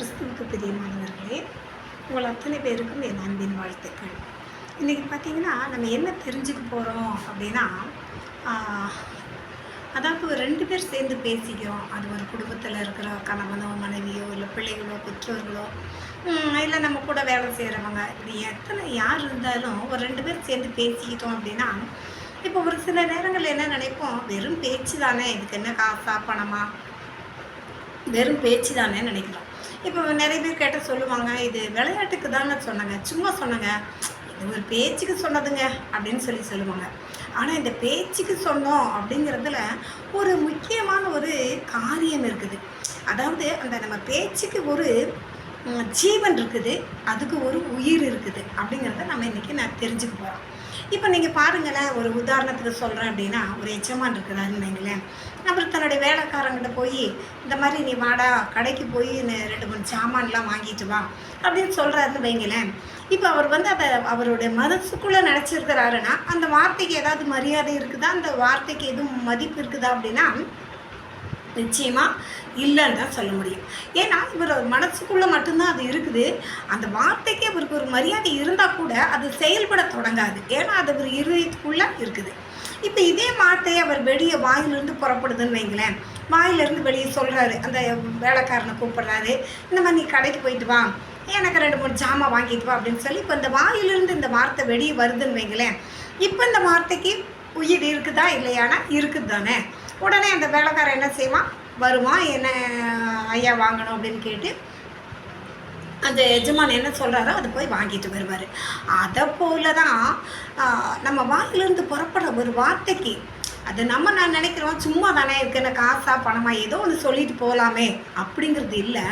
கிறிஸ்துவுக்கு பிரியமானவர்களே உங்கள் அத்தனை பேருக்கும் என் அன்பின் வாழ்த்துக்கள். இன்றைக்கி பார்த்தீங்கன்னா நம்ம என்ன தெரிஞ்சுக்க போகிறோம் அப்படின்னா அதாவது ரெண்டு பேர் சேர்ந்து பேசிக்கிறோம். அது ஒரு குடும்பத்தில் இருக்கிற கணவனோ மனைவியோ இல்லை பிள்ளைகளோ பெற்றோர்களோ இல்லை நம்ம கூட வேலை செய்கிறவங்க இப்படி எத்தனை யார் இருந்தாலும் ஒரு ரெண்டு பேர் சேர்ந்து பேசிக்கிட்டோம் அப்படின்னா இப்போ ஒரு சில நேரங்களில் என்ன நினைப்போம்? வெறும் பேச்சு தானே. இதுக்கு என்ன காசா பணமா? வெறும் பேச்சு தானே நினைக்கிறோம். இப்போ நிறைய பேர் கேட்டால் சொல்லுவாங்க இது விளையாட்டுக்கு தானே சொன்னாங்க சும்மா சொன்னாங்க இது ஒரு பேச்சுக்கு சொன்னதுங்க அப்படின்னு சொல்லி சொல்லுவாங்க. ஆனால் இந்த பேச்சுக்கு சொன்னோம் அப்படிங்கிறதுல ஒரு முக்கியமான ஒரு காரியம் இருக்குது. அதாவது அந்த நம்ம பேச்சுக்கு ஒரு ஜீவன் இருக்குது அதுக்கு ஒரு உயிர் இருக்குது அப்படிங்கிறத நம்ம இன்றைக்கி நான் தெரிஞ்சுக்க போகிறோம் இப்போ நீங்கள் பாருங்களேன் ஒரு உதாரணத்துக்கு சொல்கிறேன் அப்படின்னா ஒரு எச்சமான் இருக்கிறாருன்னு வைங்களேன். அப்புறம் தன்னுடைய வேலைக்காரங்கிட்ட போய் இந்த மாதிரி நீ வாடா கடைக்கு போய் ரெண்டு மூணு சாமான்லாம் வாங்கிட்டு வா அப்படின்னு சொல்கிறாருன்னு வைங்களேன். இப்போ அவர் வந்து அதை அவருடைய மனசுக்குள்ளே நினச்சிருக்கிறாருன்னா அந்த வார்த்தைக்கு ஏதாவது மரியாதை இருக்குதா? அந்த வார்த்தைக்கு எதுவும் மதிப்பு இருக்குதா அப்படின்னா நிச்சயமாக இல்லைன்னு தான் சொல்ல முடியும். ஏன்னா இவர் மனசுக்குள்ளே மட்டும்தான் அது இருக்குது. அந்த வார்த்தைக்கு அவருக்கு ஒரு மரியாதை இருந்தால் கூட அது செயல்பட தொடங்காது. ஏன்னா அது ஒரு இருதயத்துக்குள்ளே இருக்குது. இப்போ இதே வார்த்தையை அவர் வெளியே வாயிலிருந்து புறப்படுதுன்னு வைங்களேன். வாயிலிருந்து வெளியே சொல்கிறாரு அந்த வேலைக்காரனை கூப்பிட்றாரு இந்த மாதிரி நீ கடைக்கு போயிட்டு வா. எனக்கு ரெண்டு மூணு ஜாமான் வாங்கிட்டு வா அப்படின்னு சொல்லி இப்போ இந்த வாயிலிருந்து இந்த வார்த்தை வெளியே வருதுன்னு வைங்களேன். இப்போ இந்த வார்த்தைக்கு உயிர் இருக்குதா இல்லையானா இருக்குது தானே உடனே அந்த வேலைக்காரன் என்ன செய்வான்? வருமா? என்ன ஐயா வாங்கணும் அப்படின்னு கேட்டு அந்த எஜமான் என்ன சொல்கிறாரோ அதை போய் வாங்கிட்டு வருவார். அதை போல தான் நம்ம வாயிலிருந்து புறப்படுற ஒரு வார்த்தைக்கு அது நம்ம நான் நினைக்கிறோம் சும்மா தானே இருக்குன்னு காசா பணமா ஏதோ ஒன்று சொல்லிட்டு போகலாமே அப்படிங்கிறது இல்லை.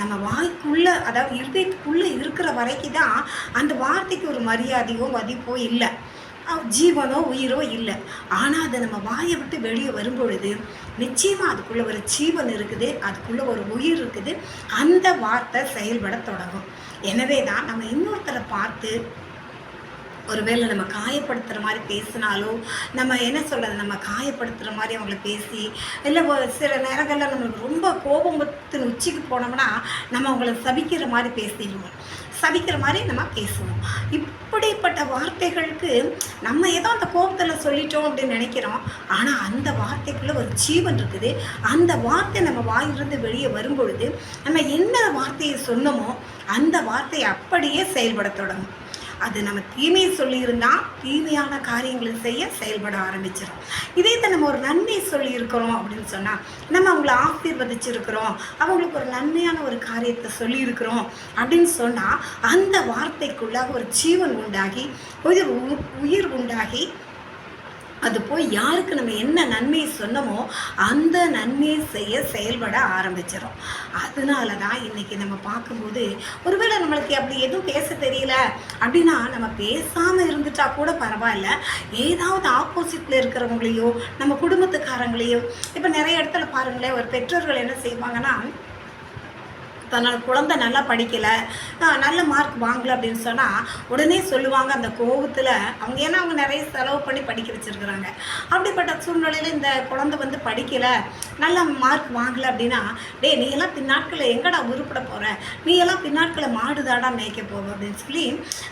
நம்ம வாய்க்குள்ளே அதாவது இருதயத்துக்குள்ளே இருக்கிற வரைக்கும் தான் அந்த வார்த்தைக்கு ஒரு மரியாதையோ மதிப்போ இல்லை. ஜீவனோ உயிரோ இல்லை. ஆனால் அது நம்ம வாயை விட்டு வெளியே வரும்பொழுது நிச்சயமாக அதுக்குள்ளே ஒரு ஜீவன் இருக்குது அதுக்குள்ளே ஒரு உயிர் இருக்குது. அந்த வார்த்தை செயல்பட தொடங்கும். எனவே தான் நம்ம இன்னொருத்தரை பார்த்து ஒருவேளை நம்ம காயப்படுத்துகிற மாதிரி பேசினாலோ நம்ம என்ன சொல்கிறது நம்ம காயப்படுத்துகிற மாதிரி அவங்கள பேசி இல்லை சில நேரங்களில் நம்மளுக்கு ரொம்ப கோபத்தின் உச்சிக்கு போனோம்னா நம்ம அவங்கள சபிக்கிற மாதிரி பேசிடுவோம். சபிக்கிற மாதிரி நம்ம பேசுவோம். இப்படிப்பட்ட வார்த்தைகளுக்கு நம்ம ஏதோ அந்த கோபத்தில் சொல்லிட்டோம் அப்படின்னு நினைக்கிறோம். ஆனால் அந்த வார்த்தைக்குள்ளே ஒரு ஜீவன் இருக்குது. அந்த வார்த்தை நம்ம வாயிலிருந்து வெளியே வரும்பொழுது நம்ம என்ன வார்த்தையை சொன்னோமோ அந்த வார்த்தையை அப்படியே செயல்பட தொடங்கும். அது நம்ம தீமையை சொல்லியிருந்தா தீமையான காரியங்களை செய்ய செயல்பட ஆரம்பிச்சிடும் இதே தான் நம்ம ஒரு நன்மை சொல்லியிருக்கிறோம் அப்படின்னு சொன்னால் நம்ம அவங்கள ஆசீர்வதிச்சிருக்கிறோம் அவங்களுக்கு ஒரு நன்மையான ஒரு காரியத்தை சொல்லியிருக்கிறோம் அப்படின்னு சொன்னால் அந்த வார்த்தைக்குள்ளாக ஒரு ஜீவன் உண்டாகி உயிர் உ- உயிர் உண்டாகி அது போய் யாருக்கு நம்ம என்ன நன்மையை சொன்னோமோ அந்த நன்மையை செய்ய செயல்பட ஆரம்பிச்சிடும் அதனால தான் இன்றைக்கி நம்ம பார்க்கும்போது ஒருவேளை நம்மளுக்கு அப்படி எதுவும் பேச தெரியல அப்படின்னா நம்ம பேசாமல் இருந்துட்டா கூட பரவாயில்ல. ஏதாவது ஆப்போசிட்டில் இருக்கிறவங்களையோ நம்ம குடும்பத்துக்காரங்களையோ இப்போ நிறைய இடத்துல பாருங்களேன் ஒரு பெற்றோர்கள் என்ன செய்வாங்கன்னா தன்னோட குழந்தை நல்லா படிக்கலை நல்ல மார்க் வாங்கலை அப்படின்னு சொன்னால் உடனே சொல்லுவாங்க அந்த கோபத்தில் அவங்க ஏன்னா அவங்க நிறைய செலவு பண்ணி படிக்க வச்சுருக்குறாங்க. அப்படிப்பட்ட சூழ்நிலையில் இந்த குழந்தை வந்து படிக்கலை நல்ல மார்க் வாங்கலை அப்படின்னா டேய் நீ எல்லாம் பின்னாட்களில் எங்கடா உருப்பிட போகிற நீ எல்லாம் பின்னாட்களை மாடுதாடா மேய்க்க போவ? அப்படின்னு சொல்லி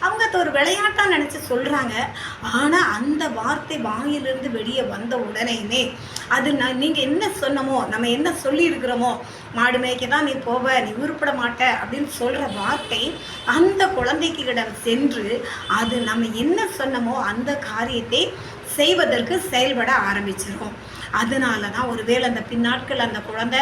அவங்க அதை ஒரு விளையாட்டாக நினச்சி சொல்கிறாங்க ஆனால் அந்த வார்த்தை வாயிலிருந்து வெளியே வந்த உடனேயுமே அது நான் நீங்கள் என்ன சொன்னமோ நம்ம என்ன சொல்லியிருக்கிறோமோ மாடு மேய்க்க தான் நீ போவ நீ உருப்பட மாட்டேன் அப்படின்னு சொல்கிற வார்த்தை அந்த குழந்தைக்கிடம் சென்று அது நம்ம என்ன சொன்னமோ அந்த காரியத்தை செய்வதற்கு செயல்பட ஆரம்பிச்சிருக்கோம் அதனால தான் ஒருவேளை அந்த பின்னாட்கள் அந்த குழந்தை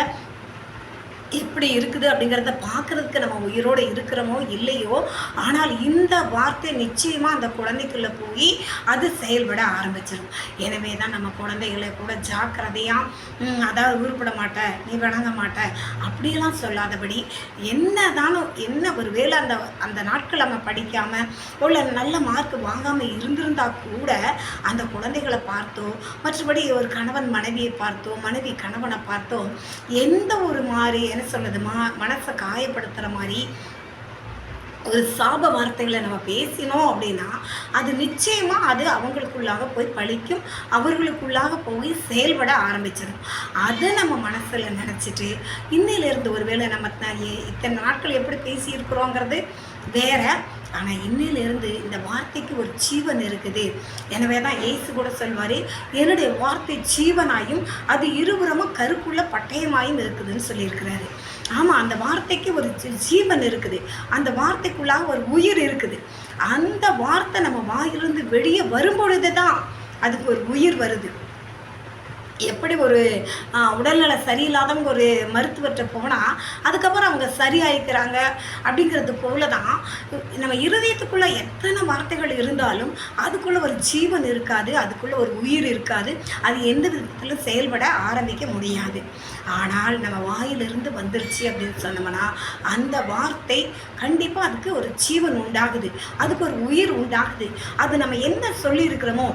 எப்படி இருக்குது அப்படிங்கிறத பார்க்குறதுக்கு நம்ம உயிரோடு இருக்கிறோமோ இல்லையோ? ஆனால் இந்த வார்த்தை நிச்சயமாக அந்த குழந்தைக்குள்ளே போய் அது செயல்பட ஆரம்பிச்சிடும் எனவே தான் நம்ம குழந்தைகளை கூட ஜாக்கிரதையாக அதாவது உருப்பட மாட்ட நீ வணங்க மாட்ட அப்படியெல்லாம் சொல்லாதபடி என்ன என்ன ஒரு வேளை அந்த அந்த நாட்கள் நம்ம படிக்காமல் உள்ள நல்ல மார்க் வாங்காமல் இருந்திருந்தா கூட அந்த குழந்தைகளை பார்த்தோ மற்றபடி ஒரு கணவன் மனைவியை பார்த்தோ மனைவி கணவனை பார்த்தோ எந்த ஒரு மாதிரி என்ன சொல்றது மா மனசை காயப்படுத்துகிற மாதிரி ஒரு சாப வார்த்தைகளை நம்ம பேசினோம் அப்படின்னா அது நிச்சயமாக அது அவங்களுக்குள்ளாக போய் பழிக்கும் அவர்களுக்குள்ளாக போய் செயல்பட ஆரம்பிச்சிடும். அதை நம்ம மனசில் நினச்சிட்டு இன்னையிலேருந்து ஒருவேளை நம்ம இத்தனை நாட்கள் எப்படி பேசியிருக்கிறோங்கிறது வேற. ஆனால் இன்னிலிருந்து இந்த வார்த்தைக்கு ஒரு ஜீவன் இருக்குது. எனவே தான் ஏசு கூட சொல்வார் என்னுடைய வார்த்தை ஜீவனாயும் அது இருபுறமும் கருக்குள்ள பட்டயமாயும் இருக்குதுன்னு சொல்லியிருக்கிறாரு. ஆமாம் அந்த வார்த்தைக்கு ஒரு ஜீவன் இருக்குது. அந்த வார்த்தைக்குள்ளாக ஒரு உயிர் இருக்குது. அந்த வார்த்தை நம்ம வாயிலிருந்து வெளியே வரும்பொழுது தான் அதுக்கு ஒரு உயிர் வருது. எப்படி ஒரு ஆ, உடல்நல சரியில்லாதவங்க ஒரு மருத்துவர்கிட்ட போனால் அதுக்கப்புறம் அவங்க சரியாயிக்கிறாங்க அப்படிங்கிறது போல தான் நம்ம இருதயத்துக்குள்ளே எத்தனை வார்த்தைகள் இருந்தாலும் அதுக்குள்ளே ஒரு ஜீவன் இருக்காது அதுக்குள்ளே ஒரு உயிர் இருக்காது அது எந்த விதத்திலும் செயல்பட ஆரம்பிக்க முடியாது. ஆனால் நம்ம வாயிலிருந்து வந்துருச்சு அப்படின்னு சொன்னோம்னா அந்த வார்த்தை கண்டிப்பாக அதுக்கு ஒரு ஜீவன் உண்டாகுது அதுக்கு ஒரு உயிர் உண்டாகுது. அது நம்ம என்ன சொல்லியிருக்கிறோமோ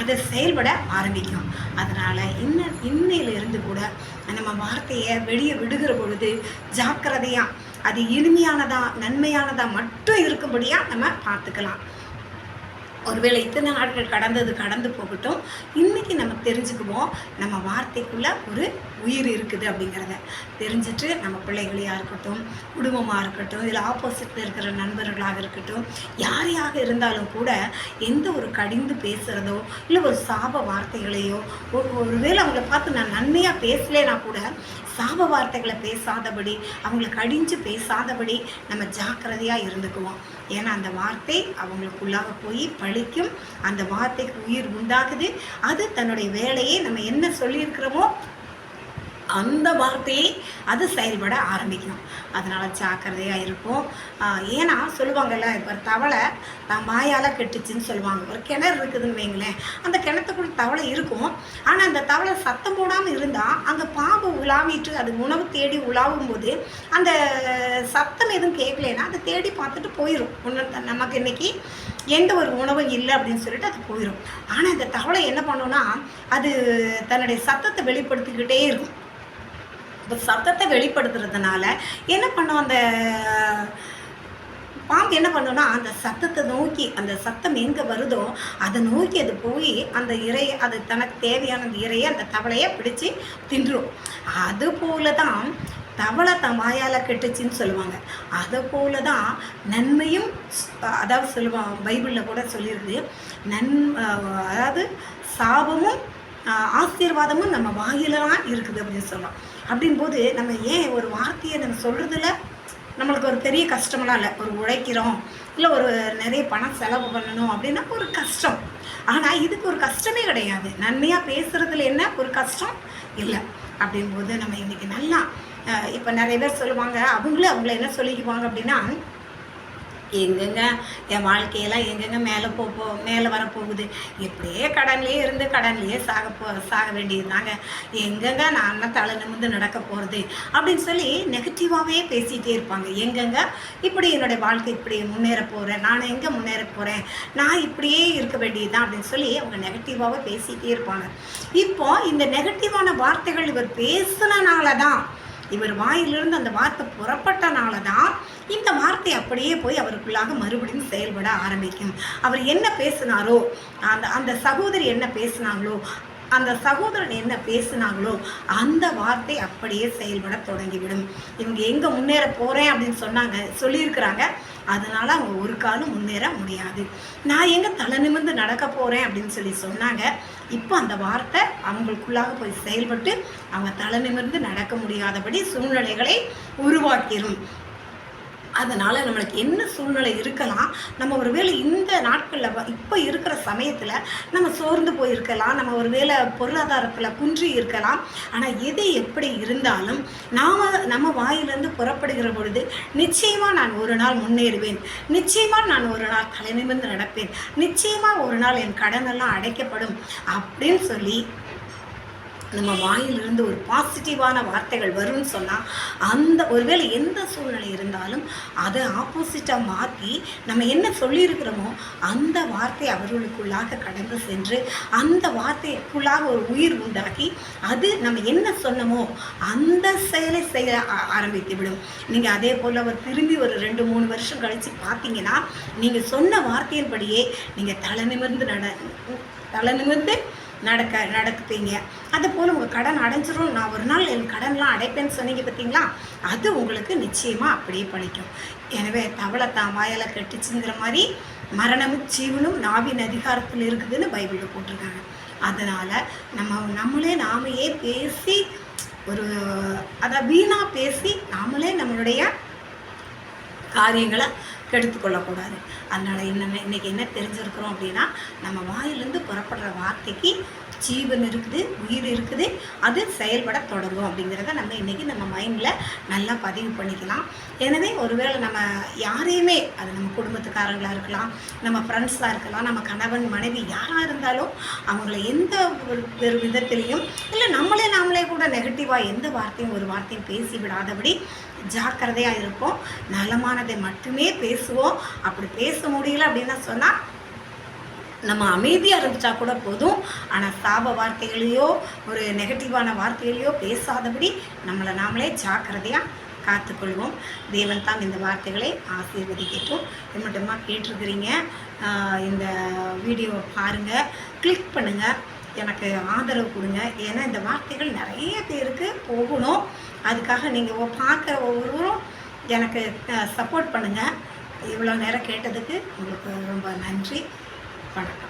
அதை செயல்பட ஆரம்பிக்கும். அதனால் இன்ன இன்னையிலிருந்து கூட நம்ம வார்த்தையை வெளியே விடுகிற பொழுது ஜாக்கிரதையாக அது இனிமையானதாக நன்மையானதா மட்டும் இருக்கும்படியாக நம்ம பார்த்துக்கலாம். ஒருவேளை இத்தனை நாட்கள் கடந்தது கடந்து போகட்டும். இன்றைக்கி நம்ம தெரிஞ்சுக்குவோம் நம்ம வார்த்தைக்குள்ளே ஒரு உயிர் இருக்குது அப்படிங்கிறத. தெரிஞ்சுட்டு நம்ம பிள்ளைகளையாக இருக்கட்டும் குடும்பமாக இருக்கட்டும் இதில் ஆப்போசிட்டில் இருக்கிற நண்பர்களாக இருக்கட்டும் யாரையாக இருந்தாலும் கூட எந்த ஒரு கடிந்து பேசுகிறதோ இல்லை ஒரு சாப வார்த்தைகளையோ ஒருவேளை அவங்கள பார்த்து நான் நன்மையாக பேசலைனா கூட சாப வார்த்தைகளை பேசாதபடி அவங்களை கடிஞ்சு பேசாதபடி நம்ம ஜாக்கிரதையாக இருந்துக்குவோம். ஏன்னா அந்த வார்த்தை அவங்களுக்குள்ளாக போய் பழிக்கும். அந்த வார்த்தைக்கு உயிர் உண்டாகுது. அது தன்னுடைய வேலையை நம்ம என்ன சொல்லியிருக்கிறோமோ அந்த வார்த்தையை அது செயல்பட ஆரம்பிக்கும் அதனால் ஜாக்கிரதையாக இருப்போம். ஏன்னா சொல்லுவாங்கல்ல இப்போ தவளை தான் மாயால் கெட்டுச்சுன்னு சொல்லுவாங்க. ஒரு கிணறு இருக்குதுன்னு வைங்களேன் அந்த கிணத்துக்குள்ள தவளை இருக்கும். ஆனால் அந்த தவளை சத்தம் போடாமல் இருந்தால் அங்கே பாம்பு உலாவிட்டு அது உணவு தேடி உலாவும் போது அந்த சத்தம் எதுவும் கேட்கலன்னா அதை தேடி பார்த்துட்டு போயிடும் ஒன்று நமக்கு இன்னைக்கு எந்த ஒரு உணவும் இல்லை அப்படின்னு சொல்லிட்டு அது போயிடும் ஆனால் இந்த தவளை என்ன பண்ணுன்னா அது தன்னுடைய சத்தத்தை வெளிப்படுத்திக்கிட்டே இருக்கும். சத்தத்தை வெளிப்படுத்துறதுனால என்ன பண்ணும் அந்த பாம்பு என்ன பண்ணுன்னா அந்த சத்தத்தை நோக்கி அந்த சத்தம் எங்கே வருதோ அதை நோக்கி அது போய் அந்த இறையை அது தனக்கு தேவையான அந்த இறையை அந்த தவளையை பிடிச்சி தின்றும். அது போல தான் தவளை தன் வாயால் கெட்டுச்சின்னு சொல்லுவாங்க. அதை போல தான் நன்மையும் அதாவது சொல்லுவாங்க பைபிளில் கூட சொல்லியிருக்கு. நன் அதாவது சாபமும் ஆசீர்வாதமும் நம்ம வாயிலலாம் இருக்குது அப்படின்னு சொல்லலாம் அப்படின்போது நம்ம ஏன் ஒரு வார்த்தையை நம்ம சொல்கிறதுல நம்மளுக்கு ஒரு பெரிய கஷ்டமெல்லாம் இல்லை. ஒரு உழைக்கிறோம் இல்லை ஒரு நிறைய பணம் செலவு பண்ணணும் அப்படின்னா ஒரு கஷ்டம். ஆனால் இதுக்கு ஒரு கஷ்டமே கிடையாது. நன்மையாக பேசுகிறதுல என்ன? ஒரு கஷ்டம் இல்லை. அப்படின்போது நம்ம இன்றைக்கி நல்லா இப்போ நிறைய பேர் சொல்லுவாங்க அவங்களே அவங்கள என்ன சொல்லிக்குவாங்க அப்படின்னா எங்கெங்க என் வாழ்க்கையெல்லாம் எங்கெங்க மேலே போ போ மேலே வரப்போகுது? இப்படியே கடன்லேயே இருந்து கடன்லேயே சாக போ சாக வேண்டியதுதாங்க. எங்கெங்க நான் தலை நிமிர்ந்து நடக்க போகிறது அப்படின்னு சொல்லி நெகட்டிவாகவே பேசிகிட்டே இருப்பாங்க. எங்கெங்க? இப்படி என்னுடைய வாழ்க்கை இப்படி முன்னேற போகிறேன் நான் எங்கே முன்னேற போகிறேன் நான் இப்படியே இருக்க வேண்டியதுதான் அப்படின்னு சொல்லி அவங்க நெகட்டிவாகவே பேசிகிட்டே இருப்பாங்க. இப்போ இந்த நெகட்டிவான வார்த்தைகள் இவர் பேசுனனால தான் இவர் வாயிலிருந்து அந்த வார்த்தை புறப்பட்டனால தான் இந்த வார்த்தை அப்படியே போய் அவருக்குள்ளாக மறுபடியும் செயல்பட ஆரம்பிக்கும். அவர் என்ன பேசினாரோ அந்த அந்த சகோதரி என்ன பேசினாங்களோ அந்த சகோதரன் என்ன பேசினாங்களோ அந்த வார்த்தை அப்படியே செயல்பட தொடங்கிவிடும். இவங்க எங்கே முன்னேற போகிறேன் அப்படின்னு சொன்னாங்க சொல்லியிருக்கிறாங்க. அதனால் அவங்க ஒரு காலம் முன்னேற முடியாது. நான் எங்கே தலை நிமிர்ந்து நடக்க போகிறேன் அப்படின்னு சொல்லி சொன்னாங்க. இப்போ அந்த வார்த்தை அவங்களுக்குள்ளாக போய் செயல்பட்டு அவங்க தலை நிமிர்ந்து நடக்க முடியாதபடி சூழ்நிலைகளை உருவாக்கிடும் அதனால் நம்மளுக்கு என்ன சூழ்நிலை இருக்கலாம் நம்ம ஒரு வேளை இந்த நாட்களில் இப்போ இருக்கிற சமயத்தில் நம்ம சோர்ந்து போயிருக்கலாம் நம்ம ஒரு வேலை பொருளாதாரத்தில் குன்றி இருக்கலாம். ஆனால் எது எப்படி இருந்தாலும் நாம் நம்ம வாயிலிருந்து புறப்படுகிற பொழுது நிச்சயமாக நான் ஒரு நாள் முன்னேறுவேன். நிச்சயமாக நான் ஒரு நாள் தலைநிமிர்ந்து நடப்பேன். நிச்சயமாக ஒரு நாள் என் கடனெல்லாம் அடைக்கப்படும் அப்படின்னு சொல்லி நம்ம வாயிலிருந்து ஒரு பாசிட்டிவான வார்த்தைகள் வரும்னு சொன்னால் அந்த ஒருவேளை எந்த சூழ்நிலை இருந்தாலும் அதை ஆப்போசிட்டாக மாற்றி நம்ம என்ன சொல்லியிருக்கிறோமோ அந்த வார்த்தை அவர்களுக்குள்ளாக கடந்து சென்று அந்த வார்த்தைக்குள்ளாக ஒரு உயிர் உண்டாக்கி அது நம்ம என்ன சொன்னமோ அந்த செயலை செய்ய ஆ- ஆரம்பித்து விடும். நீங்கள் அதே போல் அவர் திரும்பி ஒரு ரெண்டு மூணு வருஷம் கழித்து பார்த்தீங்கன்னா நீங்கள் சொன்ன வார்த்தையின்படியே நீங்கள் தலை நிமிர்ந்து நட தலை நிமிர்ந்து நடக்க நடக்குப்பீங்க. அது போல் உங்கள் கடன் அடைஞ்சிரும். நான் ஒரு நாள் என் கடன்லாம் அடைப்பேன்னு சொன்னீங்க பார்த்தீங்களா அது உங்களுக்கு நிச்சயமாக அப்படியே பழிக்கும். எனவே தவளை தான் வாயால் கெட்டுச்சுங்கிற மாதிரி மரணமும் ஜீவனும் நாவின் அதிகாரத்தில் இருக்குதுன்னு பைபிளில் போட்டிருக்காங்க. அதனால் நம்ம நம்மளே நாமையே பேசி ஒரு அதை வீணாக பேசி நாமளே நம்மளுடைய காரியங்களை கெடுத்து கொள்ளக்கூடாது அதனால் என்ன இன்றைக்கி என்ன தெரிஞ்சிருக்கிறோம் அப்படின்னா நம்ம வாயிலிருந்து புறப்படுற வார்த்தைக்கு ஜீவன் இருக்குது உயிர் இருக்குது அது செயல்பட தொடங்கும் அப்படிங்கிறத நம்ம இன்றைக்கி நம்ம மைண்டில் நல்லா பதிவு பண்ணிக்கலாம். எனவே ஒருவேளை நம்ம யாரையுமே அது நம்ம குடும்பத்துக்காரங்களாக இருக்கலாம் நம்ம ஃப்ரெண்ட்ஸாக இருக்கலாம் நம்ம கணவன் மனைவி யாராக இருந்தாலும் அவங்கள எந்த ஒரு விதத்துலேயும் விதத்திலையும் இல்லை நம்மளே நாமளே கூட நெகட்டிவாக எந்த வார்த்தையும் ஒரு வார்த்தையும் பேசி விடாதபடி ஜாக்கிரதையாக இருப்போம். நலமானதை மட்டுமே பேசுவோம். அப்படி பேச முடியல அப்படின்னு சொன்னால் நம்ம அமைதியாக இருந்துட்டா கூட போதும். ஆனால் சாப வார்த்தைகளையோ ஒரு நெகட்டிவான வார்த்தைகளையோ பேசாதபடி நம்மளை நாமளே ஜாக்கிரதையாக காத்துக்கொள்வோம். தேவன் தான் இந்த வார்த்தைகளை ஆசீர்வதிக்கட்டும். இது மட்டுமா கேட்டிருக்கிறீங்க இந்த வீடியோவை பாருங்கள் கிளிக் பண்ணுங்கள் எனக்கு ஆதரவு கொடுங்க. ஏன்னா இந்த வார்த்தைகள் நிறைய பேருக்கு போகணும். அதுக்காக நீங்கள் பார்க்குற ஒவ்வொருவரும் எனக்கு சப்போர்ட் பண்ணுங்கள் இவ்வளோ நேரம் கேட்டதுக்கு உங்களுக்கு ரொம்ப நன்றி. வணக்கம்.